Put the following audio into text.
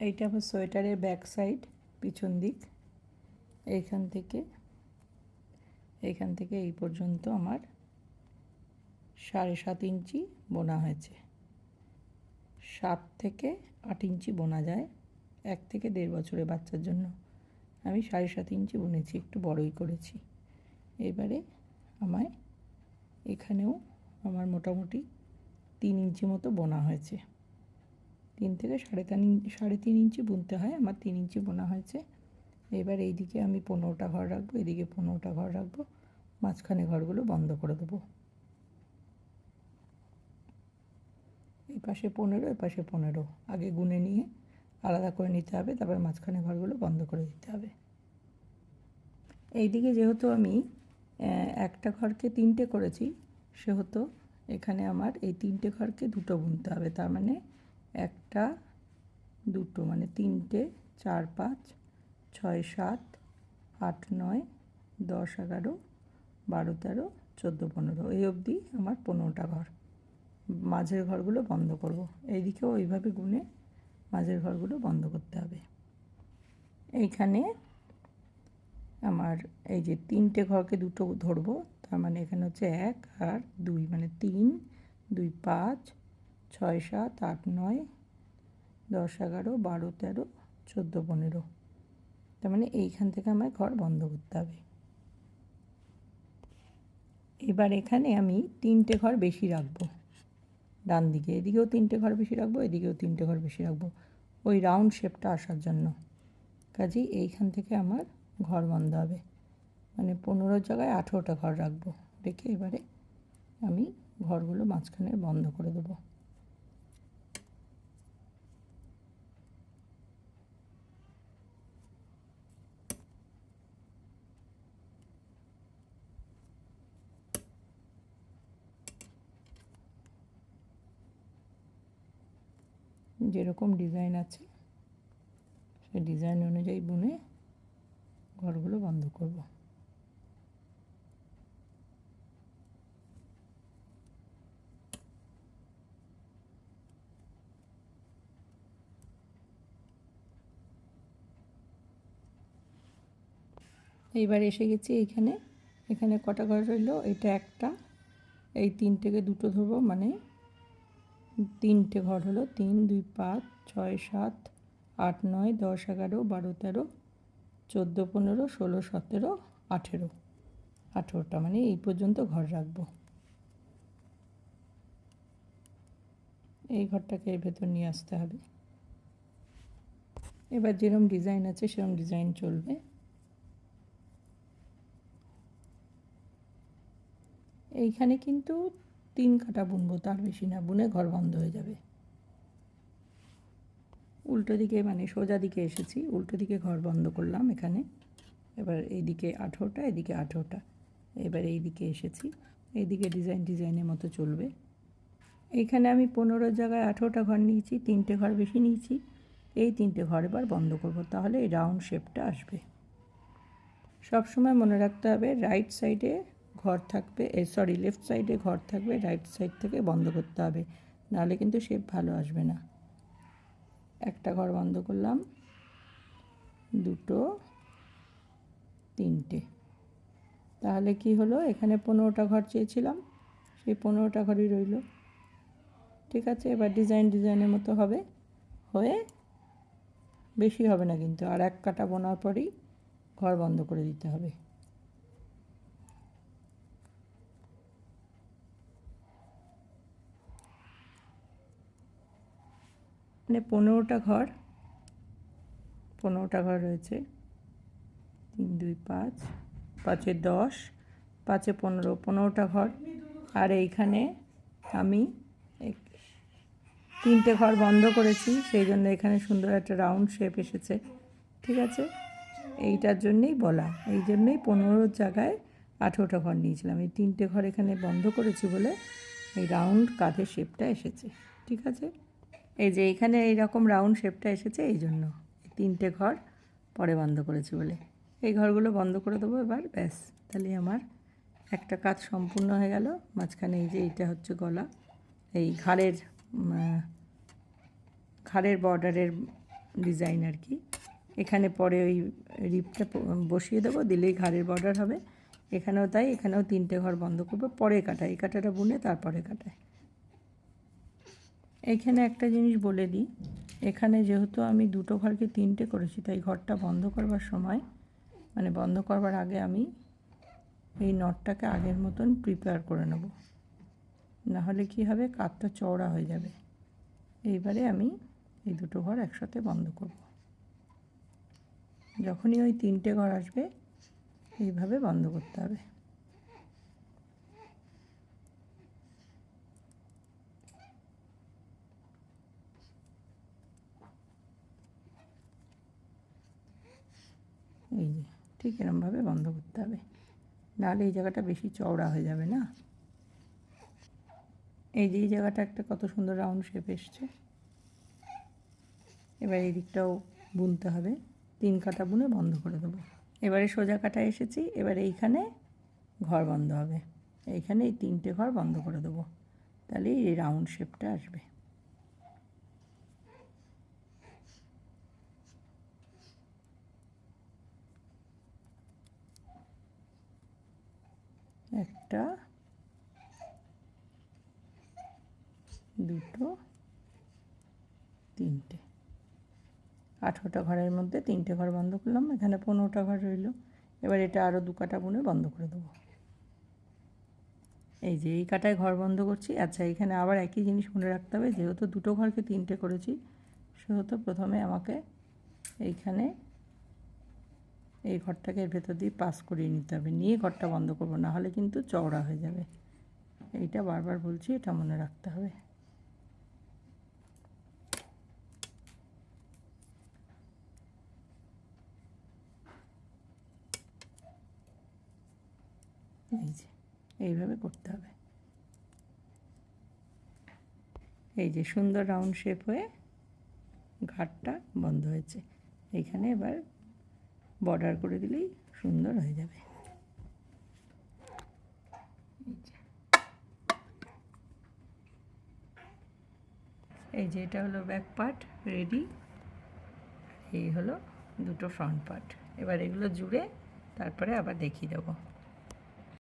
এইটা আমার সোয়েটারের back side, পিছন দিক। এইখান থেকে এইখান থেকে এই পর্যন্ত আমার সাড়ে সাত ইঞ্চি বোনা হয়েছে। সাত থেকে আট ইঞ্চি বোনা যায় এক থেকে দেড় বছরের বাচ্চার জন্য। আমি সাড়ে সাত ইঞ্চি বুনেছি, একটু বড়ই করেছি। এবারে আমায় এখানেও আমার মোটামুটি তিন ইঞ্চি মতো বোনা হয়েছে। তিন থেকে সাড়ে তিন সাড়ে তিন ইঞ্চি বুনতে হয়, আমার তিন ইঞ্চি বোনা হয়েছে। এবার এইদিকে আমি পনেরোটা ঘর রাখব, এদিকে পনেরোটা ঘর রাখব, মাঝখানে ঘরগুলো বন্ধ করে দেবো। এই পাশে পনেরো, এই পাশে পনেরো, আগে গুনে নিয়ে আলাদা করে নিতে হবে, তারপর মাঝখানে ঘরগুলো বন্ধ করে দিতে হবে। এইদিকে যেহেতু আমি একটা ঘরকে তিনটে করেছি, সেহেতু এখানে আমার এই তিনটে ঘরকে দুটো বুনতে হবে, তার মানে একটা, দুটো মানে তিনটে, চার, পাঁচ, ছয়, সাত, আট, নয়, দশ, এগারো, বারো, তেরো, চোদ্দ, পনেরো। এই অবধি আমার পনেরোটা ঘর। মাঝের ঘরগুলো বন্ধ করব। এইদিকেও ওইভাবে গুনে মাঝের ঘরগুলো বন্ধ করতে হবে। এইখানে আমার এই যে তিনটে ঘরকে দুটো ধরবো, তার মানে এখানে হচ্ছে এক আর দুই মানে তিন, দুই, পাঁচ ছয় সাত আট নয়, দশ এগারো, বারো তেরো, চোদ্দ পনেরো। তার মানে এইখান থেকে আমার ঘর বন্ধ করতে হবে। এবার এখানে আমি তিনটে ঘর বেশি রাখব। ডান দিকে এদিকেও তিনটে ঘর বেশি রাখব, এদিকেও তিনটে ঘর বেশি রাখব। ওই রাউন্ড শেপটা আসার জন্য। কাজেই এইখান থেকে আমার ঘর বন্ধ হবে। মানে পনেরো জায়গায় আঠেরোটা ঘর রাখব। রেখে এবারে আমি ঘরগুলো মাঝখানে বন্ধ করে দেবো। যেরকম ডিজাইন আছে, সেই ডিজাইন অনুযায়ী বুনে ঘরগুলো বন্ধ করব। এইবার এসে গেছি এইখানে এখানে কটা ঘর রইল? এটা একটা। এই তিন থেকে দুটো ধরবো মানে তিনটে ঘর হলো, তিন, দুই, পাঁচ, ছয়, সাত, আট, নয়, দশ, এগারো, বারো, তেরো, চোদ্দ, পনেরো, ষোলো, সতেরো, আঠেরো। আঠেরোটা মানে এই পর্যন্ত ঘর রাখব। এই ঘরটাকে এর ভেতর নিয়ে আসতে হবে। এবার যেরকম ডিজাইন আছে সেরকম ডিজাইন চলবে। এইখানে কিন্তু তিন কাটা বুনবো, তার বেশি না, বুনে ঘর বন্ধ হয়ে যাবে। উল্টো দিকে মানে সোজা দিকে এসেছি, উল্টো দিকে ঘর বন্ধ করলাম এখানে। এবার এইদিকে আঠেরোটা, এদিকে আঠেরোটা। এবার এই দিকে এসেছি, এইদিকে ডিজাইন ডিজাইনের মতো চলবে। এইখানে আমি পনেরো জায়গায় আঠেরোটা ঘর নিয়েছি, তিনটে ঘর বেশি নিয়েছি। এই তিনটে ঘর এবার বন্ধ করব, তাহলে এই রাউন্ড শেপটা আসবে। সবসময় মনে রাখতে হবে, রাইট সাইডে ঘর থাকবে সরি লেফট সাইডে ঘর থাকবে রাইট সাইড থেকে বন্ধ করতে হবে। নাহলে কিন্তু শেপ ভালো আসবে না। একটা ঘর বন্ধ করলাম। দুটো, তিনটে। তাহলে কি হলো? এখানে পনেরোটা ঘর চেয়েছিলাম। সেই পনেরোটা ঘরই রইল। ঠিক আছে, এবার ডিজাইন ডিজাইনের মতো হবে। হয়ে বেশি হবে না কিন্তু। আর এক কাটা বোনার পরেই ঘর বন্ধ করে দিতে হবে। মানে পনেরোটা ঘর পনেরোটা ঘর রয়েছে। তিন, দুই, পাঁচ, পাঁচে দশ, পাঁচে পনেরো, পনেরোটা ঘর। আর এইখানে আমি তিনটে ঘর বন্ধ করেছি, সেই জন্য এখানে সুন্দর একটা রাউন্ড শেপ এসেছে। ঠিক আছে? এইটার জন্যেই বলা। এই জন্যেই পনেরো জায়গায় আঠেরোটা ঘর নিয়েছিলাম। এই তিনটে ঘর এখানে বন্ধ করেছি বলে এই রাউন্ড কাঁধের শেপটা এসেছে। ঠিক আছে? এই যে এখানে এইরকম রাউন্ড শেপটা এসেছে, এই জন্য তিনটে ঘর পরে বন্ধ করেছি বলে। এই ঘরগুলো বন্ধ করে দেবো এবার, ব্যাস। তাহলে আমার একটা কাজ সম্পূর্ণ হয়ে গেল। মাঝখানে এই যে এইটা হচ্ছে গলা। এই ঘাড়ের ঘাড়ের বর্ডারের ডিজাইন আর কি। এখানে পরে ওই রিপটা বসিয়ে দেবো, দিলেই ঘাড়ের বর্ডার হবে। এখানেও তাই, এখানেও তিনটে ঘর বন্ধ করব, পরে কাটায় এই কাটাটা বুনে তারপরে কাটায় এইখানে একটা জিনিস বলে দিই। এখানে যেহেতু আমি দুটো ঘরকে তিনটে করেছি, তাই ঘরটা বন্ধ করবার সময় মানে বন্ধ করবার আগে আমি এই নটটাকে আগের মতন প্রিপেয়ার করে নেব। না হলে কী হবে? কাতটা চওড়া হয়ে যাবে। এইবারে আমি এই দুটো ঘর একসাথে বন্ধ করব। যখনই ওই তিনটে ঘর আসবে, এইভাবে বন্ধ করতে হবে। এই যে, ঠিক এরমভাবে বন্ধ করতে হবে। নাহলে এই জায়গাটা বেশি চওড়া হয়ে যাবে না? এই যে, এই জায়গাটা একটা কত সুন্দর রাউন্ড শেপ এসছে। এবার এই দিকটাও বুনতে হবে। তিন কাটা বুনে বন্ধ করে দেবো। এবারে সোজা কাটা এসেছি। এবার এইখানে ঘর বন্ধ হবে। এইখানে এই তিনটে ঘর বন্ধ করে দেবো। তাহলে এই রাউন্ড শেপটা আসবে। একটা, দুটো, তিনটে। আঠেরোটা ঘরের মধ্যে তিনটে ঘর বন্ধ করলাম, এখানে পনেরোটা ঘর রইল। এবার এটা আরও দু কাটা বুনে বন্ধ করে দেবো। এই যে এই কাটায় ঘর বন্ধ করছি। আচ্ছা এখানে আবার একই জিনিস মনে রাখতে হবে, যেহেতু দুটো ঘরকে তিনটে করেছি, সেহেতু প্রথমে আমাকে এইখানে এই ঘরটাকে এর ভেতর দিয়ে পাস করিয়ে নিতে হবে। নিয়ে ঘরটা বন্ধ করব না হলে কিন্তু চওড়া হয়ে যাবে। এইটা বারবার বলছি, এটা মনে রাখতে হবে। এই যে, এইভাবে করতে হবে। এই যে সুন্দর রাউন্ড শেপ হয়ে ঘাটটা বন্ধ হয়েছে। এইখানে এবার বর্ডার করে দিলেই সুন্দর হয়ে যাবে। এই যে। এটা হলো ব্যাক পার্ট রেডি এই হলো দুটো ফ্রন্ট পার্ট এবার এগুলো জুড়ে তারপরে আবার দেখিয়ে দেবো।